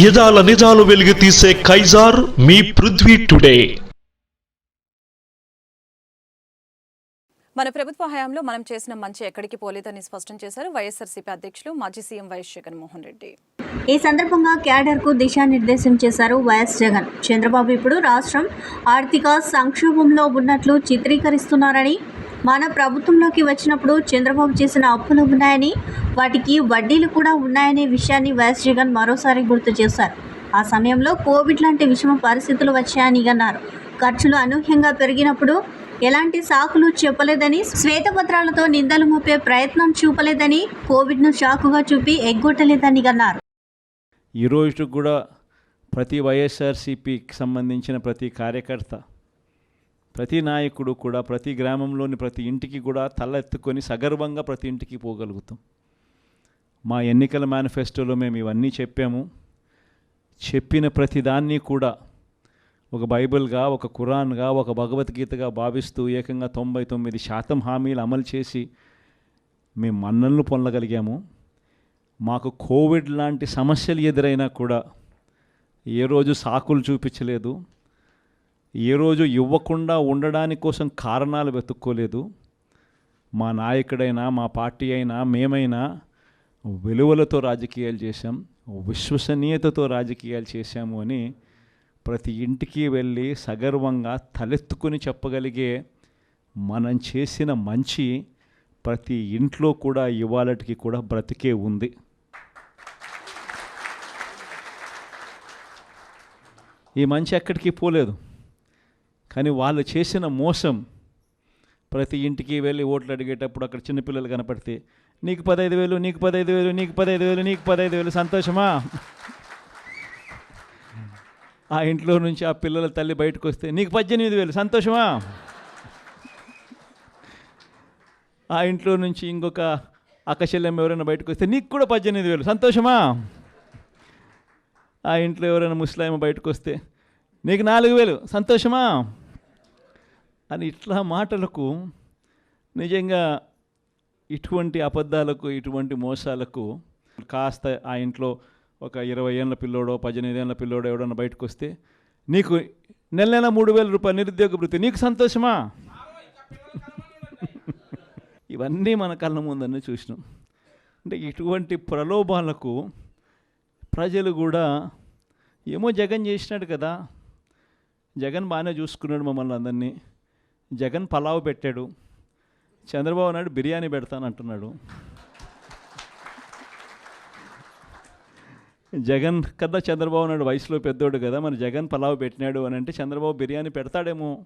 యదాల నిజాలు వెలుగు తీసే కైజార్ మీ పృథ్వీ టుడే. మన ప్రభుత్వ హయాంలో మనం చేసిన మంచి ఎక్కడికి పోలేదని స్పష్టం చేశారు వైఎస్ఆర్సీపీ అధ్యక్షులు మాజీ సీఎం వైఎస్ జగన్మోహన్ రెడ్డి. ఈ సందర్భంగా క్యాడర్కు దిశానిర్దేశం చేశారు వైఎస్ జగన్. చంద్రబాబు ఇప్పుడు రాష్ట్రం ఆర్థిక సంక్షోభంలో ఉన్నట్లు చిత్రీకరిస్తున్నారని మన ప్రభుత్వంలోకి వచ్చినప్పుడు చంద్రబాబు చేసిన అప్పులు ఉన్నాయని వాటికి వడ్డీలు కూడా ఉన్నాయనే విషయాన్ని వైఎస్ జగన్ మరోసారి గుర్తు చేశారు. ఆ సమయంలో కోవిడ్ లాంటి విషమ పరిస్థితులు వచ్చాయని అన్నారు. ఖర్చులు అనూహ్యంగా పెరిగినప్పుడు ఎలాంటి సాకులు చెప్పలేదని శ్వేతపత్రాలతో నిందలు మోపే ప్రయత్నం చూపలేదని కోవిడ్ను షాకుగా చూపి ఎగ్గొట్టలేదని అన్నారు. ఈ రోజు కూడా ప్రతి వైఎస్ఆర్సీపీకి సంబంధించిన ప్రతి కార్యకర్త ప్రతి నాయకుడు కూడా ప్రతి గ్రామంలోని ప్రతి ఇంటికి కూడా తలెత్తుకొని సగర్వంగా ప్రతి ఇంటికి పోగలుగుతాం. మా ఎన్నికల మేనిఫెస్టోలో మేము ఇవన్నీ చెప్పాము. చెప్పిన ప్రతిదాన్ని కూడా ఒక బైబిల్గా ఒక ఖురాన్గా ఒక భగవద్గీతగా భావిస్తూ ఏకంగా తొంభై తొమ్మిది శాతం హామీలు అమలు చేసి మేము మన్నలను పొందగలిగాము. మాకు కోవిడ్ లాంటి సమస్యలు ఎదురైనా కూడా ఏ రోజు సాకులు చూపించలేదు. ఏ రోజు ఇవ్వకుండా ఉండడానికి కోసం కారణాలు వెతుక్కోలేదు. మా నాయకుడైనా మా పార్టీ అయినా మేమైనా విలువలతో రాజకీయాలు చేశాం విశ్వసనీయతతో రాజకీయాలు చేశాము అని ప్రతి ఇంటికి వెళ్ళి సగర్వంగా తలెత్తుకొని చెప్పగలిగే మనం చేసిన మంచి ప్రతి ఇంట్లో కూడా ఇవాళటికి కూడా బ్రతికే ఉంది. ఈ మంచి ఎక్కడికి పోలేదు. కానీ వాళ్ళు చేసిన మోసం ప్రతి ఇంటికి వెళ్ళి ఓట్లు అడిగేటప్పుడు అక్కడ చిన్నపిల్లలు కనపడితే నీకు పదహైదు వేలు నీకు పదహైదు వేలు నీకు పదహైదు వేలు నీకు పదహైదు వేలు సంతోషమా? ఆ ఇంట్లో నుంచి ఆ పిల్లల తల్లి బయటకు వస్తే నీకు పద్దెనిమిది వేలు సంతోషమా? ఆ ఇంట్లో నుంచి ఇంకొక అక్కశల్యం ఎవరైనా బయటకు వస్తే నీకు కూడా పద్దెనిమిది వేలు సంతోషమా? ఆ ఇంట్లో ఎవరైనా ముస్లాం బయటకు వస్తే నీకు నాలుగు వేలు సంతోషమా? అని ఇట్లా మాటలకు నిజంగా ఇటువంటి అబద్ధాలకు ఇటువంటి మోసాలకు కాస్త ఆ ఇంట్లో ఒక ఇరవై ఏళ్ళ పిల్లోడో పద్దెనిమిది ఏళ్ళ పిల్లోడో ఎవడన్నా బయటకు వస్తే నీకు నెల నెల మూడు వేల రూపాయలు నిరుద్యోగ వృత్తి నీకు సంతోషమా? ఇవన్నీ మన కళ్ళ ముందన్నీ చూసినాం. అంటే ఇటువంటి ప్రలోభాలకు ప్రజలు కూడా ఏమో జగన్ చేసినాడు కదా. జగన్ బాగానే చూసుకున్నాడు మమ్మల్ని అందరినీ. జగన్ పలావ్ పెట్టాడు చంద్రబాబు నాయుడు బిర్యానీ పెడతాను అంటున్నాడు. జగన్ కదా చంద్రబాబు నాయుడు వయసులో పెద్దోడు కదా మరి జగన్ పలావ్ పెట్టినాడు అని అంటే చంద్రబాబు బిర్యానీ పెడతాడేమో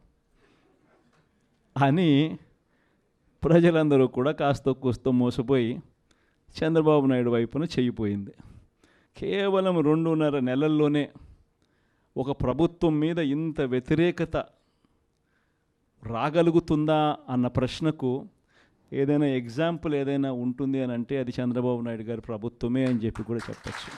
అని ప్రజలందరూ కూడా కాస్త కూస్తో మోసపోయి చంద్రబాబు నాయుడు వైపున చెయ్యిపోయింది కేవలం రెండున్నర నెలల్లోనే ఒక ప్రభుత్వం మీద ఇంత వ్యతిరేకత రాగలుగుతుందా అన్న ప్రశ్నకు ఏదైనా ఎగ్జాంపుల్ ఏదైనా ఉంటుంది అని అంటే అది చంద్రబాబు నాయుడు గారి ప్రభుత్వమే అని చెప్పి కూడా చెప్పచ్చు.